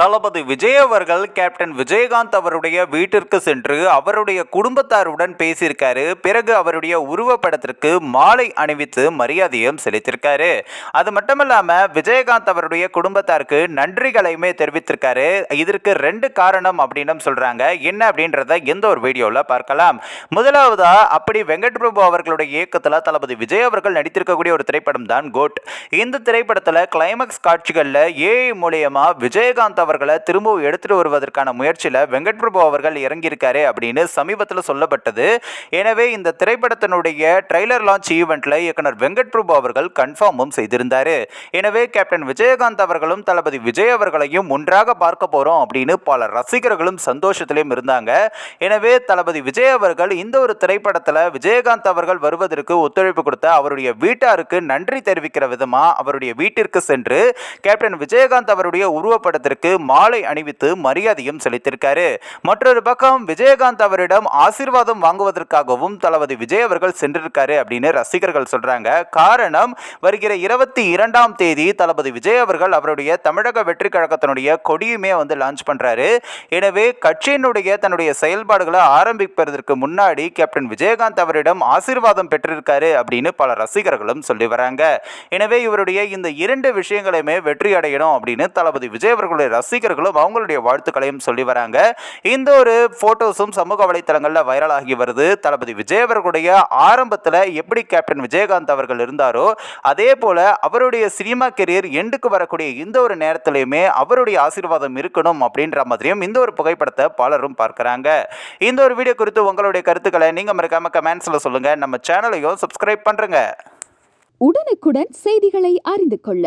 தளபதி விஜய் அவர்கள் கேப்டன் விஜயகாந்த் அவருடைய வீட்டிற்கு சென்று அவருடைய குடும்பத்தாருடன் பேசியிருக்காரு. பிறகு அவருடைய உருவப்படத்திற்கு மாலை அணிவித்து மரியாதையும் செலுத்தியிருக்காரு. அது மட்டும் இல்லாமல் விஜயகாந்த் அவருடைய குடும்பத்தாருக்கு நன்றிகளையுமே தெரிவித்திருக்காரு. இதற்கு ரெண்டு காரணம் அப்படின்னு சொல்றாங்க. என்ன அப்படின்றத எந்த ஒரு வீடியோவில் பார்க்கலாம். முதலாவதா அப்படி வெங்கட் பிரபு அவர்களுடைய இயக்கத்தில் தளபதி விஜய் அவர்கள் நடித்திருக்கக்கூடிய ஒரு திரைப்படம் தான் கோட் இந்த திரைப்படத்தில் கிளைமேக்ஸ் காட்சிகளில் ஏஐ மூலியமா விஜயகாந்த் அவர்களை திரும்பவும் எடுத்துட்டு வருவதற்கான முயற்சியில் வெங்கட் பிரபு அவர்கள் இறங்கியிருக்காரு அப்படின்னு சமீபத்தில் சொல்லப்பட்டது. எனவே இந்த திரைப்படத்தினுடைய ட்ரைலர் லான்ச் ஈவெண்ட்டில் இயக்குனர் வெங்கட் பிரபு அவர்கள் கன்ஃபார்மும் செய்திருந்தார். எனவே கேப்டன் விஜயகாந்த் அவர்களும் தளபதி விஜய் அவர்களையும் ஒன்றாக பார்க்க போகிறோம் அப்படின்னு பல ரசிகர்களும் சந்தோஷத்திலையும் இருந்தாங்க. எனவே தளபதி விஜய் அவர்கள் இந்த ஒரு திரைப்படத்தில் விஜயகாந்த் அவர்கள் வருவதற்கு ஒத்துழைப்பு கொடுத்த அவருடைய வீட்டாருக்கு நன்றி தெரிவிக்கிற விதமாக அவருடைய வீட்டிற்கு சென்று கேப்டன் விஜயகாந்த் அவருடைய உருவப்படத்திற்கு மாலை அணிவித்து மரியாதையும் செலுத்தியிருக்காரு. மற்றொரு பக்கம் விஜயகாந்த் அவரிடம் ஆசீர்வாதம் வாங்குவதற்காகவும் தளபதி விஜய் அவர்கள் சென்றிருக்காரு அப்படின்னு ரசிகர்கள் சொல்றாங்க. காரணம் வருகிற இருபத்தி இரண்டாம் தேதி தளபதி விஜய் அவர்கள் அவருடைய தமிழக வெற்றி கழகத்தினுடைய கொடியுமே வந்து லான்ச் பண்றாரு. எனவே கட்சியினுடைய தன்னுடைய செயல்பாடுகளை ஆரம்பிப்பதற்கு முன்னாடி கேப்டன் விஜயகாந்த் அவரிடம் ஆசீர்வாதம் பெற்றிருக்காரு அப்படின்னு பல ரசிகர்களும் சொல்லி வராங்க. எனவே இவருடைய இந்த இரண்டு விஷயங்களையுமே வெற்றி அடையணும் அப்படின்னு தளபதி விஜய் அவர்களுடைய ரசிகர்களும் அவங்களுடைய வாழ்த்துக்களையும் சொல்லி வராங்க. இந்த ஒரு போட்டோஸும் சமூக வலைத்தளங்களில் வைரலாகி வருது. தளபதி விஜய் அவர்களுடைய ஆரம்பத்தில் எப்படி கேப்டன் விஜயகாந்த் அவர்கள் இருந்தாரோ அதே போல அவருடைய சினிமா கெரியர் எண்டுக்கு வரக்கூடிய இந்த ஒரு நேரத்திலையுமே அவருடைய ஆசீர்வாதம் இருக்கணும் அப்படின்ற மாதிரியும் இந்த ஒரு புகைப்படத்தை பலரும் பார்க்குறாங்க. இந்த ஒரு வீடியோ குறித்து உங்களுடைய கருத்துக்களை நீங்கள் மறக்காம கமெண்ட்ஸில் சொல்லுங்கள் நம்ம சேனலையும் சப்ஸ்கிரைப் பண்றேங்க. உடனுக்குடன் செய்திகளை அறிந்து கொள்ள